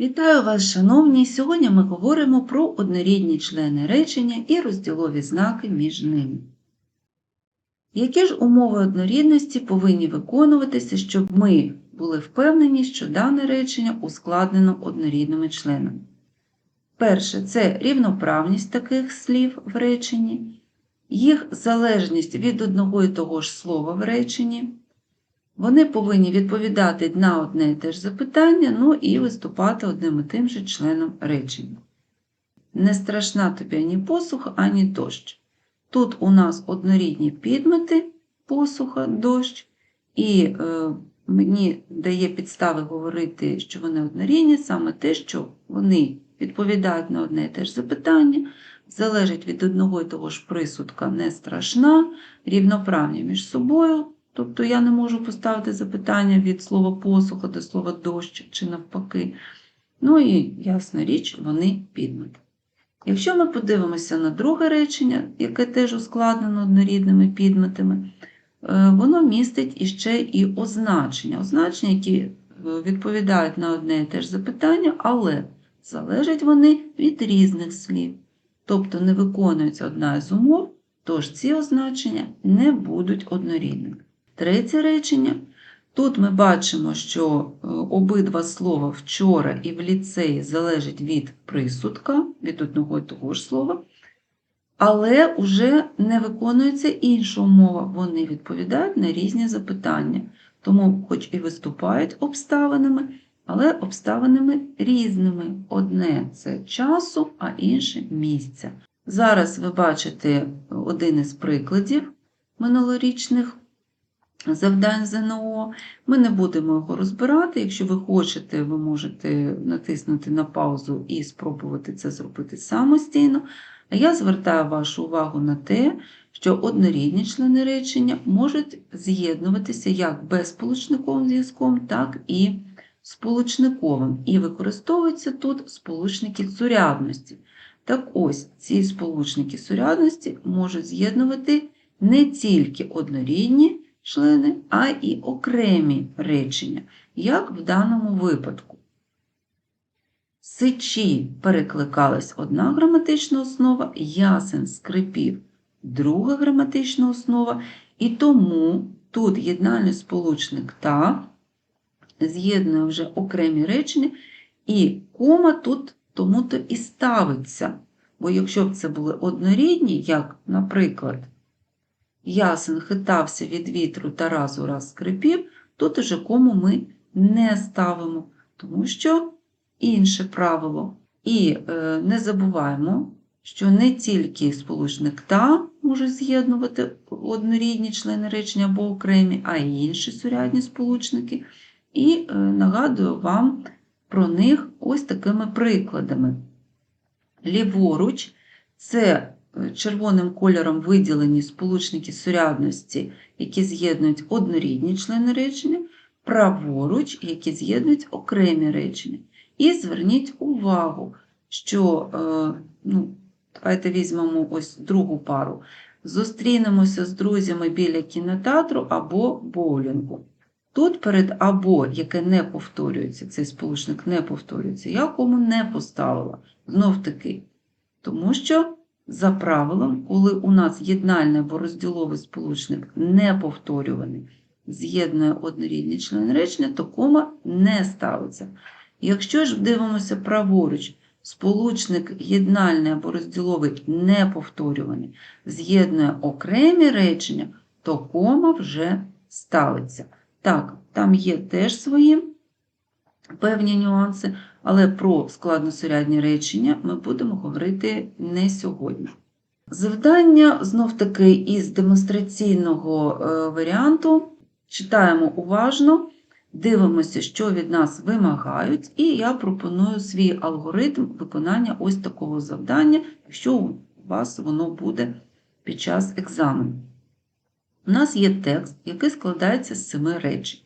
Вітаю вас, шановні! Сьогодні ми говоримо про однорідні члени речення і розділові знаки між ними. Які ж умови однорідності повинні виконуватися, щоб ми були впевнені, що дане речення ускладнено однорідними членами? Перше це рівноправність таких слів в реченні, їх залежність від одного і того ж слова в реченні. Вони повинні відповідати на одне і те ж запитання, ну і виступати одним і тим же членом речення. Не страшна тобі ані посуха, ані дощ. Тут у нас однорідні підмети посуха, дощ, і е, мені дає підстави говорити, що вони однорідні, саме те, що вони відповідають на одне і те ж запитання, залежать від одного і того ж присудка не страшна, рівноправні між собою. Тобто я не можу поставити запитання від слова посуха до слова дощ чи навпаки. Ну і, ясна річ, вони підмети. Якщо ми подивимося на друге речення, яке теж ускладнено однорідними підметами, е, воно містить іще і означення. Означення, які е, відповідають на одне і те ж запитання, але залежать вони від різних слів. Тобто не виконується одна із умов, тож ці означення не будуть однорідними. Третє речення. Тут ми бачимо, що е, обидва слова вчора і в ліцеї залежать від присудка, від одного і того ж слова, але вже не виконується інша умова. Вони відповідають на різні запитання, тому, хоч і виступають обставинами, але обставинами різними. Одне це часу, а інше місця. Зараз ви бачите один із прикладів минулорічних завдань ЗНО. Ми не будемо його розбирати. Якщо ви хочете, ви можете натиснути на паузу і спробувати це зробити самостійно. А я звертаю вашу увагу на те, що однорідні члени речення можуть з'єднуватися як безсполучниковим зв'язком, так і сполучниковим. І використовуються тут сполучники сурядності. Так ось ці сполучники сурядності можуть з'єднувати не тільки однорідні члени, а і окремі речення, як в даному випадку. Сичі перекликалась одна граматична основа, ясен скрипів друга граматична основа, і тому тут єднальний сполучник та з'єднує вже окремі речення, і кома тут тому-то і ставиться. Бо якщо б це були однорідні, як, наприклад, ясен хитався від вітру та раз у раз скрипів, тут уже кому ми не ставимо, тому що інше правило. І е, не забуваємо, що не тільки сполучник та може з'єднувати однорідні члени речення або окремі, а й інші сурядні сполучники. І е, нагадую вам про них ось такими прикладами. Ліворуч це червоним кольором виділені сполучники сурядності, які з'єднують однорідні члени речення, праворуч, які з'єднують окремі речення. І зверніть увагу, що, е, ну, давайте візьмемо ось другу пару. Зустрінемося з друзями біля кінотеатру або боулінгу. Тут перед або, яке не повторюється, цей сполучник не повторюється, я кому не поставила. Знов таки, тому що за правилом, коли у нас єднальний або розділовий сполучник не повторюваний, з'єднує однорідні члени речення, то кома не ставиться. Якщо ж дивимося праворуч, сполучник єднальний або розділовий не повторюваний, з'єднує окремі речення, то кома вже ставиться. Так, там є теж свої певні нюанси, але про складносурядні речення ми будемо говорити не сьогодні. Завдання знов-таки із демонстраційного е, варіанту читаємо уважно, дивимося, що від нас вимагають, і я пропоную свій алгоритм виконання ось такого завдання, якщо у вас воно буде під час екзамену. У нас є текст, який складається з семи речень.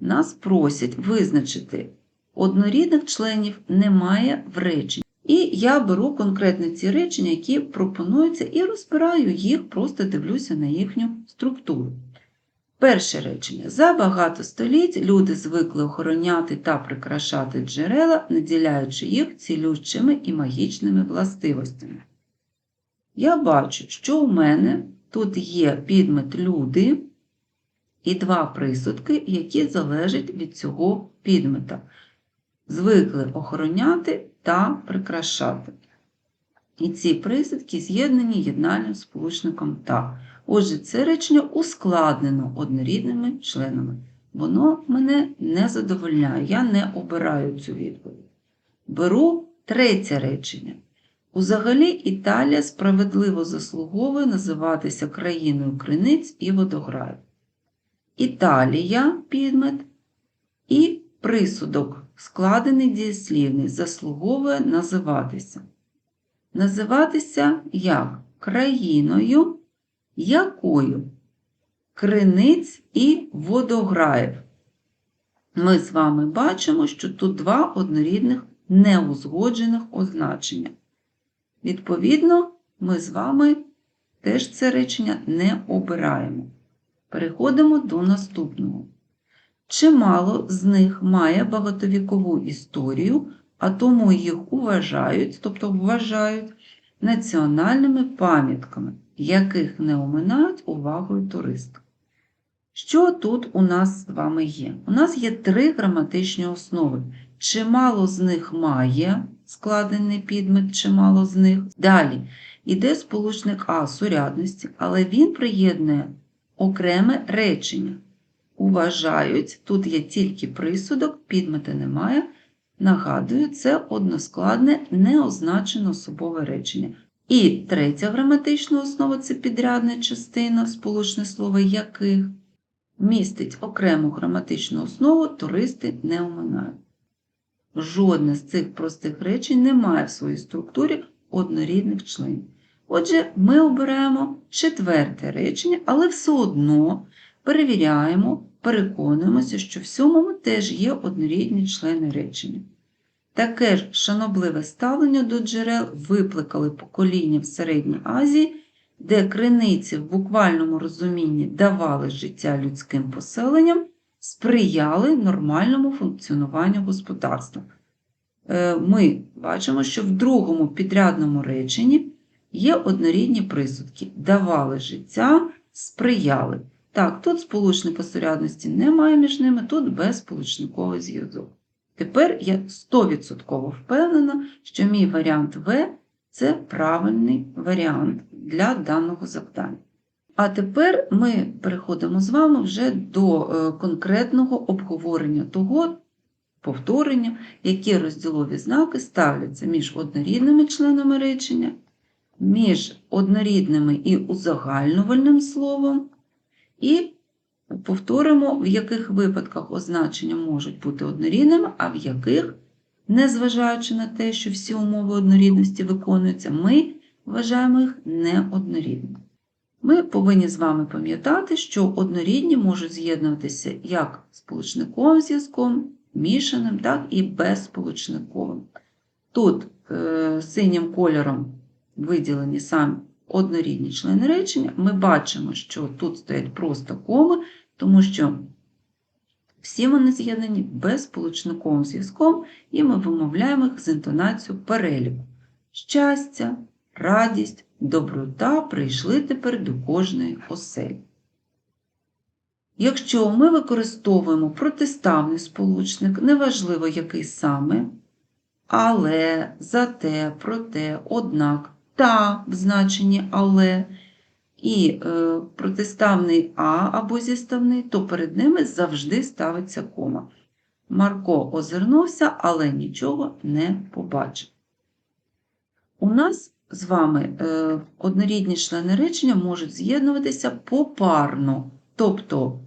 Нас просять визначити однорідних членів немає в реченні. І я беру конкретно ці речення, які пропонуються, і розбираю їх, просто дивлюся на їхню структуру. Перше речення. За багато століть люди звикли охороняти та прикрашати джерела, наділяючи їх цілющими і магічними властивостями. Я бачу, що у мене тут є підмет люди і два присудки, які залежать від цього підмета. Звикли охороняти та прикрашати. І ці присудки з'єднані єднальним сполучником та. Отже, це речення ускладнено однорідними членами. Воно мене не задовольняє, я не обираю цю відповідь. Беру третє речення. Узагалі Італія справедливо заслуговує називатися країною криниць і водограїв. Італія підмет і присудок, складений дієслівний, заслуговує називатися. Називатися як країною, якою криниць і водограїв. Ми з вами бачимо, що тут два однорідних неузгоджених означення. Відповідно, ми з вами теж це речення не обираємо. Переходимо до наступного. Чимало з них має багатовікову історію, а тому їх уважають, тобто вважають національними пам'ятками, яких не оминають увагою туристів. Що тут у нас з вами є? У нас є три граматичні основи. Чимало з них має складений підмет, чимало з них. Далі йде сполучник А сурядності, але він приєднує окреме речення. Уважають, тут є тільки присудок, підмети немає. Нагадую, це односкладне неозначене особове речення. І третя граматична основа це підрядна частина, сполучне слово яких містить окрему граматичну основу, туристи не оминають. Жодне з цих простих речень не має в своїй структурі однорідних членів. Отже, ми обираємо четверте речення, але все одно перевіряємо, переконуємося, що в сьомому теж є однорідні члени речення. Таке ж шанобливе ставлення до джерел викликали покоління в Середній Азії, де криниці в буквальному розумінні давали життя людським поселенням, сприяли нормальному функціонуванню господарства. Е, ми бачимо, що в другому підрядному реченні є однорідні присудки. Давали життя, сприяли. Так, тут сполучника сурядності немає між ними, тут безсполучниковий зв'язок. Тепер я 100% впевнена, що мій варіант В це правильний варіант для даного завдання. А тепер ми переходимо з вами вже до е, конкретного обговорення того повторення, які розділові знаки ставляться між однорідними членами речення, між однорідними і узагальнювальним словом, і повторимо, в яких випадках означення можуть бути однорідними, а в яких, незважаючи на те, що всі умови однорідності виконуються, ми вважаємо їх неоднорідними. Ми повинні з вами пам'ятати, що однорідні можуть з'єднуватися як сполучниковим зв'язком, мішаним, так і безсполучниковим. Тут е, синім кольором виділені саме однорідні члени речення. Ми бачимо, що тут стоять просто коми, тому що всі вони з'єднані безсполучниковим зв'язком, і ми вимовляємо їх з інтонацією переліку. Щастя, радість, доброта прийшли тепер до кожної оселі. Якщо ми використовуємо протиставний сполучник, неважливо який саме, але, зате, проте, однак, та в значенні але і е, протиставний А або зіставний, то перед ними завжди ставиться кома. Марко озирнувся, але нічого не побачив. У нас з вами е, однорідні члени речення можуть з'єднуватися попарно, тобто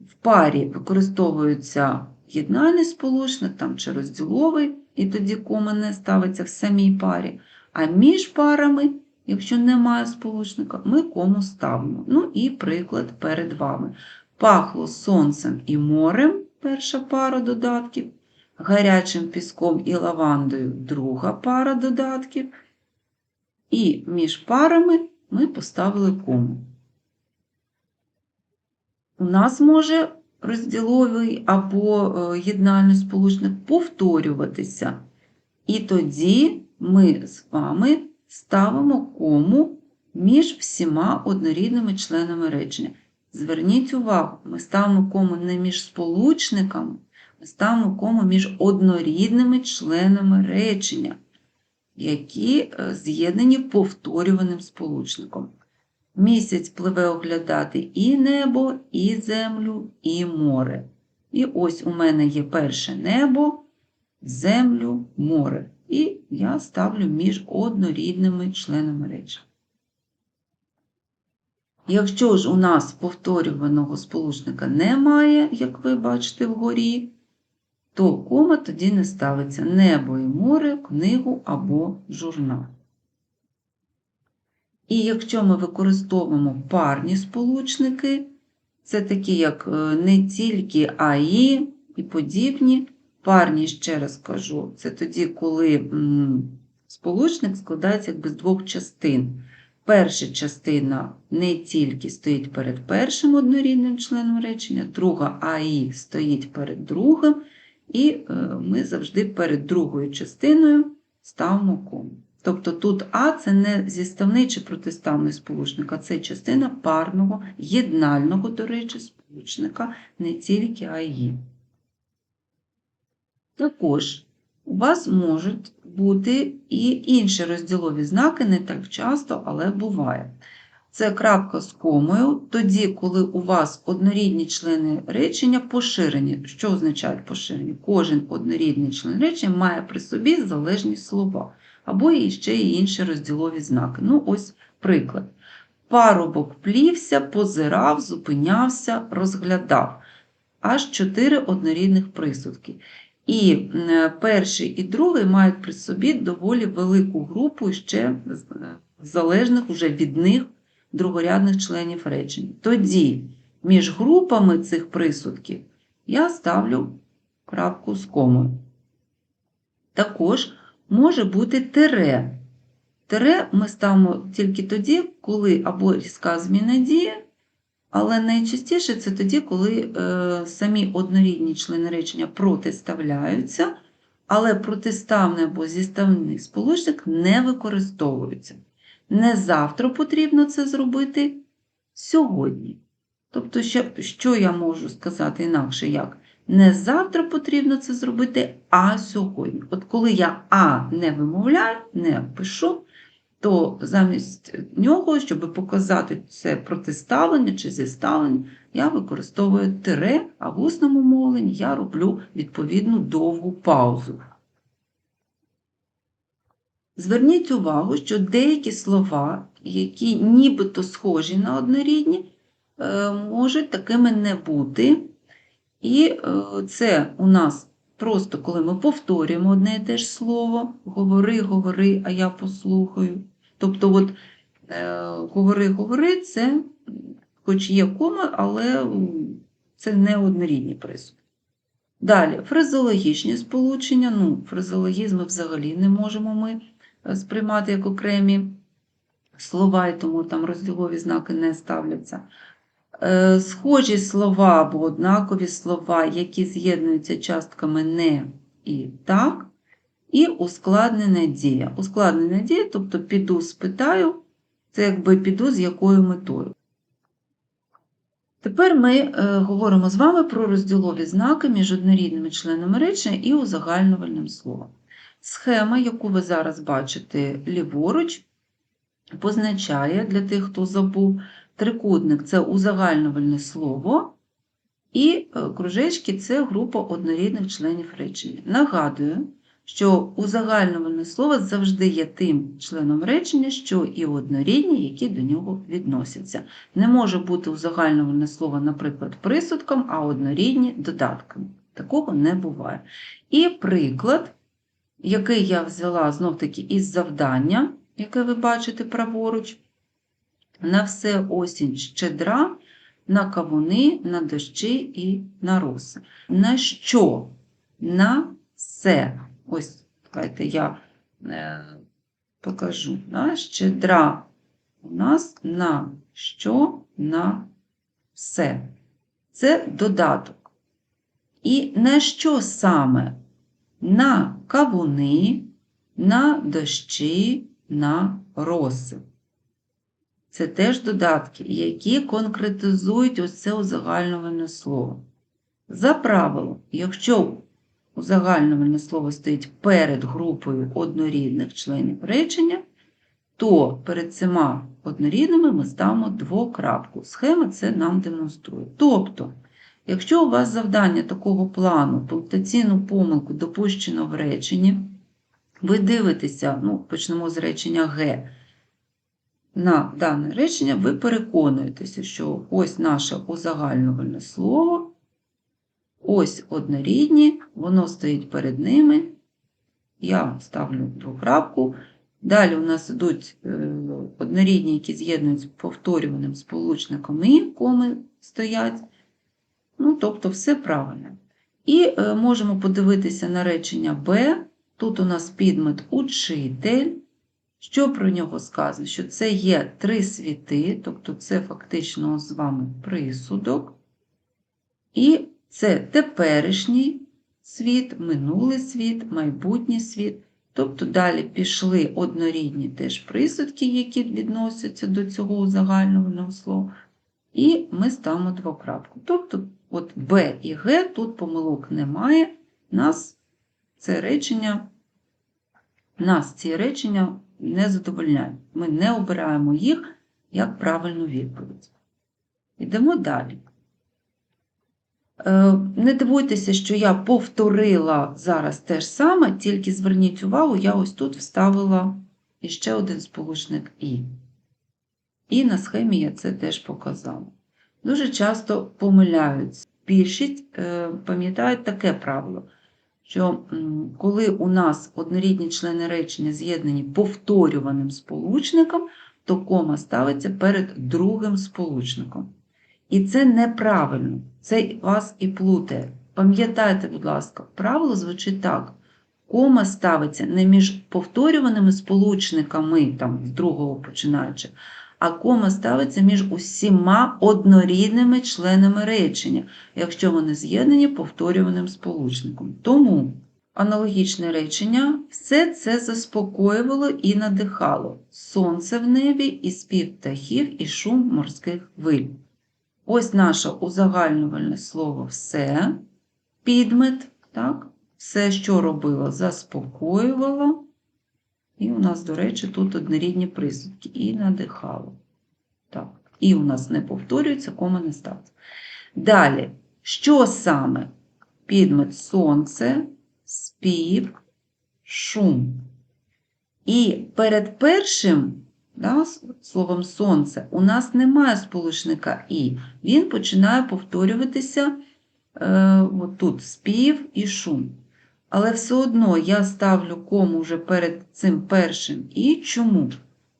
в парі використовується єднальний сполучник там, чи розділовий, і тоді кома не ставиться в самій парі. А між парами, якщо немає сполучника, ми кому ставимо. Ну і приклад перед вами. Пахло сонцем і морем перша пара додатків, гарячим піском і лавандою друга пара додатків. І між парами ми поставили кому. у нас може розділовий або е, єднальний сполучник повторюватися. І тоді ми з вами ставимо кому між всіма однорідними членами речення. Зверніть увагу, ми ставимо кому не між сполучниками, ми ставимо кому між однорідними членами речення, які е, з'єднані повторюваним сполучником. Місяць пливе оглядати і небо, і землю, і море. І ось у мене є перше небо, землю, море. Я ставлю між однорідними членами речення. Якщо ж у нас повторюваного сполучника немає, як ви бачите вгорі, то кома тоді не ставиться небо і море, книгу або журнал. І якщо ми використовуємо парні сполучники, це такі, як е, не тільки а і і подібні. Парні, ще раз кажу, це тоді, коли сполучник складається якби з двох частин. Перша частина не тільки стоїть перед першим однорідним членом речення, друга АІ стоїть перед другим, і е, ми завжди перед другою частиною ставимо кому. Тобто тут А це не зіставний чи протиставний сполучник, а це частина парного, єднального, до речі, сполучника, не тільки АІ. Також у вас можуть бути і інші розділові знаки, не так часто, але буває. Це крапка з комою, тоді, коли у вас однорідні члени речення поширені. Що означають поширені? Кожен однорідний член речення має при собі залежні слова, або і ще й інші розділові знаки. Ну, ось приклад. Парубок плівся, позирав, зупинявся, розглядав. Аж чотири однорідних присудки. І е, перший і другий мають при собі доволі велику групу ще е, залежних уже від них другорядних членів речень. Тоді між групами цих присудків я ставлю крапку з комою. Також може бути тире. Тире ми ставимо тільки тоді, коли або різка зміна дії, але найчастіше це тоді, коли е, самі однорідні члени речення протиставляються, але протиставний або зіставний сполучник не використовується. Не завтра потрібно це зробити сьогодні. Тобто, що, що я можу сказати інакше як? Не завтра потрібно це зробити, а сьогодні. От коли я А не вимовляю, не пишу, то замість нього, щоб показати це протиставлення чи зіставлення, я використовую тире, а в усному мовленні я роблю відповідну довгу паузу. Зверніть увагу, що деякі слова, які нібито схожі на однорідні, е, можуть такими не бути. І е, це у нас просто коли ми повторюємо одне і те ж слово, говори, говори, а я послухаю. Тобто, от е, говори, говори, це, хоч є кома, але це не однорідні присуди. Далі, фразеологічні сполучення. Ну, фразеологізми взагалі не можемо ми сприймати як окремі слова, і тому там розділові знаки не ставляться. Е, схожі слова або однакові слова, які з'єднуються частками не і так, і ускладнена дія. Ускладнена дія, тобто піду спитаю, це якби піду з якою метою. Тепер ми е, говоримо з вами про розділові знаки між однорідними членами речення і узагальнювальним словом. Схема, яку ви зараз бачите ліворуч, позначає для тих, хто забув, трикутник це узагальнювальне слово, і е, кружечки це група однорідних членів речення. Нагадую, що узагальнювальне слово завжди є тим членом речення, що і однорідні, які до нього відносяться. Не може бути узагальнювальне слово, наприклад, присудком, а однорідні додатками. Такого не буває. І приклад який я взяла знов-таки із завдання, яке ви бачите праворуч, на все осінь щедра, на кавуни, на дощі і на роси. На що? На все. Ось, давайте я е, покажу. Да? Щедра у нас на що? На все. це додаток. І на що саме? На кавуни, на дощі, на роси. Це теж додатки, які конкретизують ось це слово. За правилом, якщо узагальнювальне слово стоїть перед групою однорідних членів речення, то перед цими однорідними ми ставимо двокрапку. Схема це нам демонструє. Тобто, якщо у вас завдання такого плану, пунктаційну помилку допущено в реченні, ви дивитеся, ну, почнемо з речення Г. На дане речення ви переконуєтеся, що ось наше узагальнювальне слово, ось однорідні, воно стоїть перед ними. Я ставлю двокрапку. Далі у нас йдуть е, однорідні, які з'єднуються повторюваним сполучником і коми стоять. Ну, тобто, все правильно. І е, можемо подивитися на речення Б. Тут у нас підмет учитель. Що про нього сказано? Що це є три світи, тобто це фактично з вами присудок. І це теперішній світ, минулий світ, майбутній світ. Тобто далі пішли однорідні теж присудки, які відносяться до цього узагальнювального слова. І ми ставимо двокрапку. Тобто, от Б і Г тут помилок немає. Нас це речення, нас ці речення не задовольняють. Ми не обираємо їх як правильну відповідь. Йдемо далі. Е, Не дивуйтеся, що я повторила зараз те ж саме, тільки зверніть увагу, я ось тут вставила іще один сполучник І. І на схемі я це теж показала. Дуже часто помиляються. Більшість е, пам'ятають таке правило, що коли у нас однорідні члени речення з'єднані повторюваним сполучником, то кома ставиться перед другим сполучником. І це неправильно, це вас і плутає. Пам'ятайте, будь ласка, правило звучить так: кома ставиться не між повторюваними сполучниками, там, з другого починаючи, а кома ставиться між усіма однорідними членами речення, якщо вони з'єднані повторюваним сполучником. Тому аналогічне речення все це заспокоювало і надихало сонце в небі, і спів птахів, і шум морських хвиль. Ось наше узагальнювальне слово все, підмет, так? все, що робило, заспокоювало. І у нас, до речі, тут однорідні присудки. І надихало. Так. І у нас не повторюється, кома не ставиться. Далі, що саме? Підмет сонце, спів, шум. І перед першим да, словом сонце у нас немає сполучника І. Він починає повторюватися е, от тут спів і шум. Але все одно я ставлю кому вже перед цим першим і чому?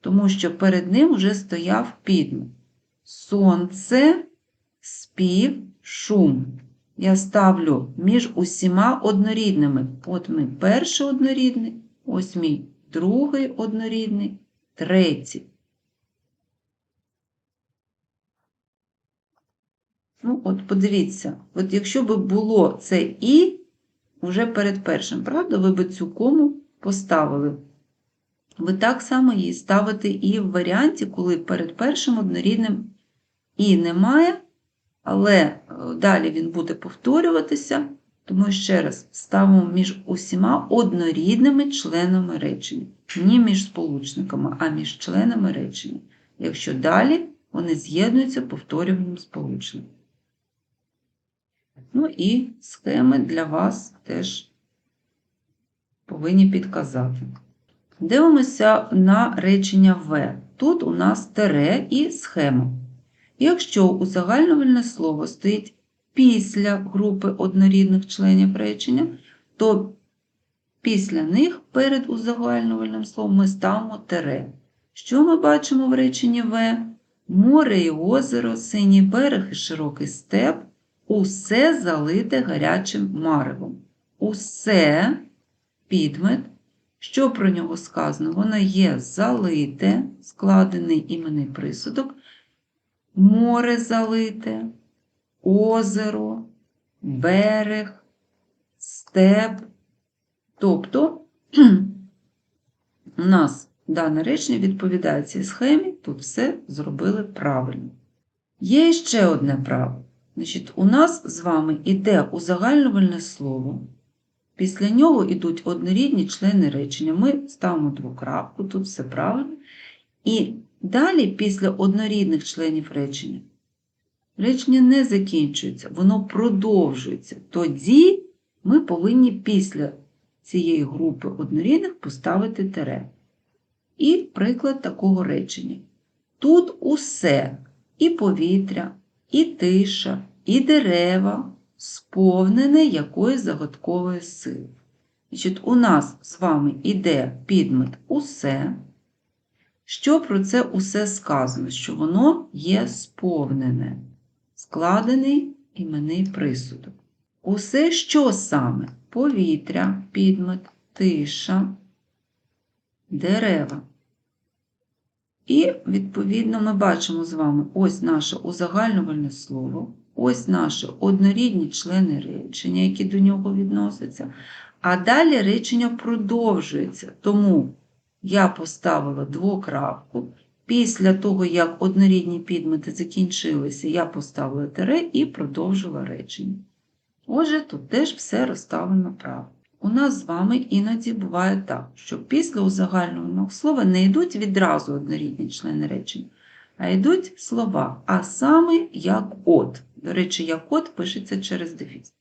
Тому що перед ним вже стояв підмет. Сонце, спів, шум. Я ставлю між усіма однорідними. От мій перший однорідний, ось мій другий однорідний, третій. Ну, от подивіться, от якщо б було це І, вже перед першим, правда, ви б цю кому поставили. Ви так само її ставите і в варіанті, коли перед першим однорідним і немає, але е, далі він буде повторюватися, тому ще раз ставимо між усіма однорідними членами речення. Не між сполучниками, а між членами речення. Якщо далі вони з'єднуються повторюваним сполучником. Ну і схеми для вас теж повинні підказати. Дивимося на речення В. Тут у нас тере і схема. Якщо узагальнювальне слово стоїть після групи однорідних членів речення, то після них перед узагальнювальним словом ми ставимо тере. Що ми бачимо в реченні В? Море і озеро, синій берег і широкий степ. Усе залите гарячим маревом. Усе підмет. Що про нього сказано? Воно є залите, складений іменний присудок, море залите, озеро, берег, степ. Тобто у нас дане речення відповідає цій схемі, тут все зробили правильно. Є ще одне право. Значить, у нас з вами іде узагальнювальне слово. Після нього йдуть однорідні члени речення. Ми ставимо двокрапку, тут все правильно. І далі, після однорідних членів речення, речення не закінчується, воно продовжується. Тоді ми повинні після цієї групи однорідних поставити тире. І приклад такого речення. Тут усе і повітря, і тиша, і дерева сповнене якоїсь загадкової сили. Значить, у нас з вами іде підмет усе. Що про це усе сказано? Що воно є сповнене, складений іменний присудок. Усе, що саме? Повітря, підмет, тиша, дерева. І, відповідно, ми бачимо з вами ось наше узагальнювальне слово, ось наші однорідні члени речення, які до нього відносяться. А далі речення продовжується. Тому я поставила двокрапку. Після того, як однорідні підмети закінчилися, я поставила тире і продовжила речення. Отже, тут теж все розставлено правильно. У нас з вами іноді буває так, що після узагальнюваного слова не йдуть відразу однорідні члени речення, а йдуть слова, а саме як от. До речі, як от пишеться через дефіс.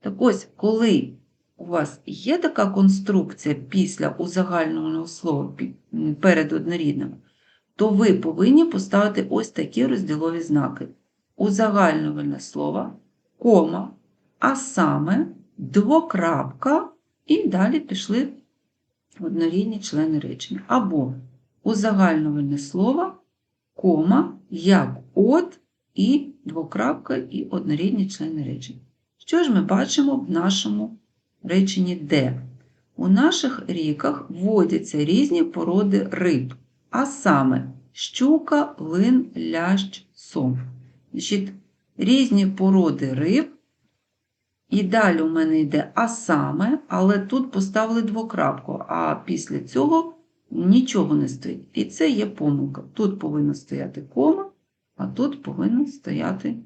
Так ось, коли у вас є така конструкція після узагальнюваного слова перед однорідним, то ви повинні поставити ось такі розділові знаки. Узагальнювальне слово, кома, а саме двокрапка, і далі пішли однорідні члени речення. Або узагальнювальне слово, кома, як от, і двокрапка, і однорідні члени речення. Що ж ми бачимо в нашому реченні де? У наших ріках водяться різні породи риб, а саме щука, лин, лящ, сом. Значить, Різні породи риб і далі у мене йде а саме, але тут поставили двокрапку, а після цього нічого не стоїть. І це є помилка. Тут повинна стояти кома, а тут повинна стояти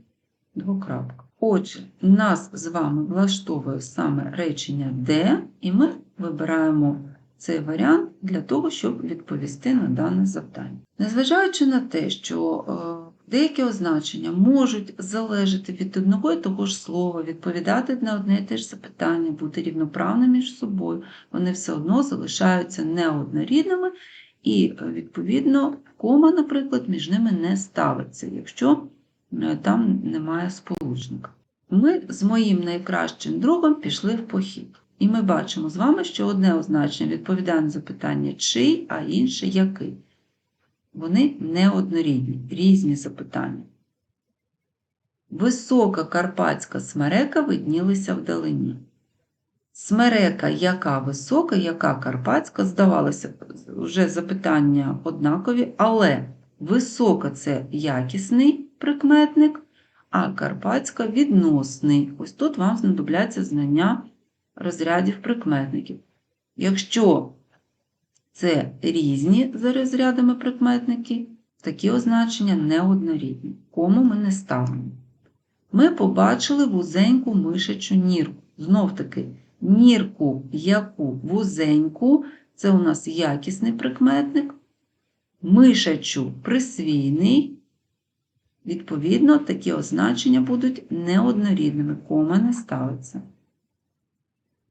двокрапка. Отже, нас з вами влаштовує саме речення де, і ми вибираємо цей варіант для того, щоб відповісти на дане завдання. Незважаючи на те, що е, Деякі означення можуть залежати від одного і того ж слова, відповідати на одне і те ж запитання, бути рівноправними між собою, вони все одно залишаються неоднорідними, і, відповідно, кома, наприклад, між ними не ставиться, якщо е, там немає сполучника. Ми з моїм найкращим другом пішли в похід. І ми бачимо з вами, що одне означення відповідає на запитання чий, а інше який. Вони неоднорідні, різні запитання. Висока карпатська смерека виднілися вдалині. Смерека, яка висока, яка карпатська, здавалося, вже запитання однакові, але висока це якісний прикметник, а карпатська відносний. Ось тут вам знадобляться знання розрядів прикметників. Якщо це різні за розрядами прикметники, такі означення неоднорідні. Кому ми не ставимо. Ми побачили вузеньку мишачу нірку. Знов таки, нірку яку вузеньку це у нас якісний прикметник, мишачу присвійний. Відповідно, такі означення будуть неоднорідними, кома не ставиться.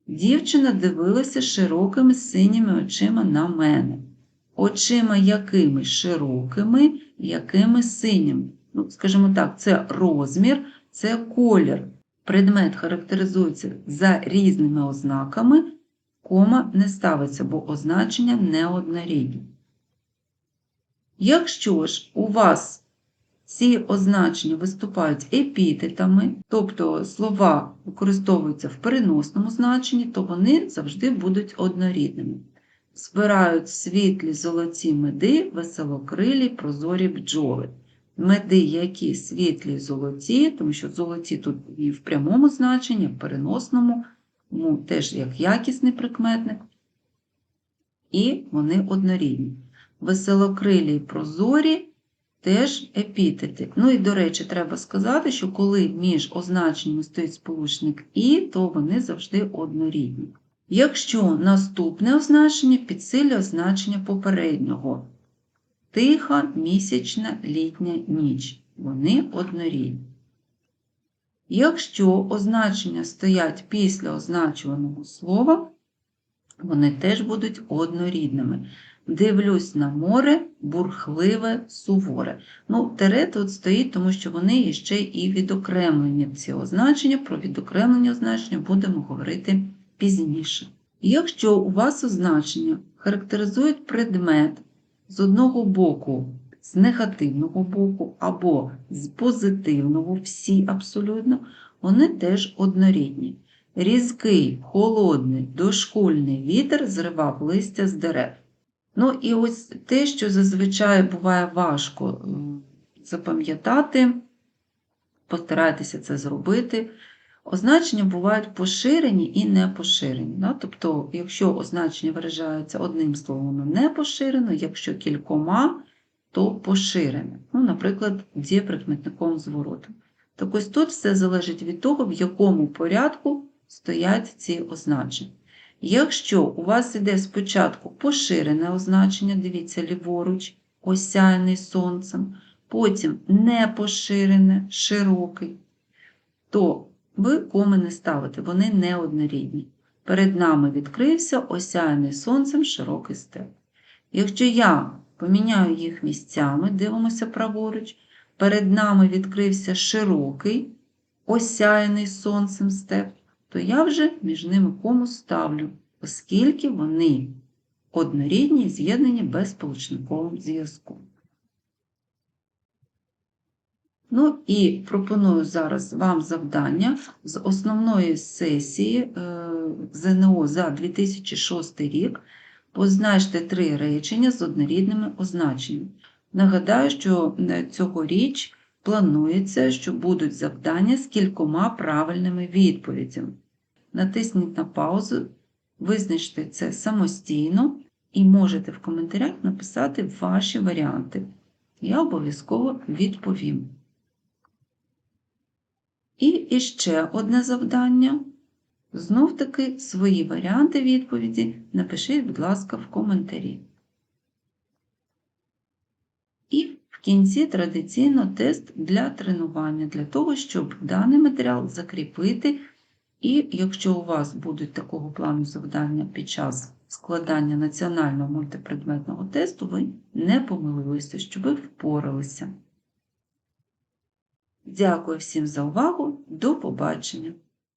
Дівчина дивилася широкими синіми очима на мене. Очима якими широкими, якими синіми. Ну, Скажімо так, це розмір, це колір. Предмет характеризується за різними ознаками, кома не ставиться, бо означення неоднорідні. Якщо ж у вас ці означення виступають епітетами, тобто слова використовуються в переносному значенні, то вони завжди будуть однорідними. Збирають світлі золоті меди, веселокрилі, прозорі бджоли. меди, які світлі золоті, тому що золоті тут і в прямому значенні, в переносному, ну, теж як якісний прикметник. І вони однорідні. Веселокрилі і прозорі теж епітети. Ну і, до речі, треба сказати, що коли між означеннями стоїть сполучник і, то вони завжди однорідні. Якщо наступне означення підсилює означення попереднього тиха місячна літня ніч, вони однорідні. Якщо означення стоять після означуваного слова, вони теж будуть однорідними. Дивлюсь на море, бурхливе, суворе. Ну, тере тут стоїть, тому що вони ще і відокремлені ці означення. Про відокремлені означення будемо говорити пізніше. Якщо у вас означення характеризують предмет з одного боку, з негативного боку, або з позитивного, всі абсолютно, вони теж однорідні. Різкий, холодний, дошкульний вітер зривав листя з дерев. Ну і ось те, що зазвичай буває важко запам'ятати, постарайтеся це зробити. Означення бувають поширені і не поширені. Да? Тобто, якщо означення виражається одним словом, не поширено, якщо кількома, то поширене. Ну, наприклад, дієприкметником зворотом. Так ось тут все залежить від того, в якому порядку стоять ці означення. Якщо у вас іде спочатку поширене означення, дивіться ліворуч, осяяний сонцем, потім непоширене, широкий, то ви коми не ставите, вони не однорідні. Перед нами відкрився осяяний сонцем широкий степ. Якщо я поміняю їх місцями, дивимося праворуч, перед нами відкрився широкий, осяяний сонцем степ, то я вже між ними кому ставлю, оскільки вони однорідні і з'єднані безполучниковим зв'язком. Ну і пропоную зараз вам завдання з основної сесії е, ЗНО за 2006 рік. Позначте три речення з однорідними означеннями. Нагадаю, що е, цьогоріч планується, що будуть завдання з кількома правильними відповідями. Натисніть на паузу, визначте це самостійно і можете в коментарях написати ваші варіанти. Я обов'язково відповім. І іще одне завдання. Знов таки свої варіанти відповіді напишіть, будь ласка, в коментарі. І в кінці традиційно тест для тренування, для того, щоб даний матеріал закріпити. І якщо у вас будуть такого плану завдання під час складання національного мультипредметного тесту, ви не помилилися, що ви впоралися. Дякую всім за увагу. До побачення!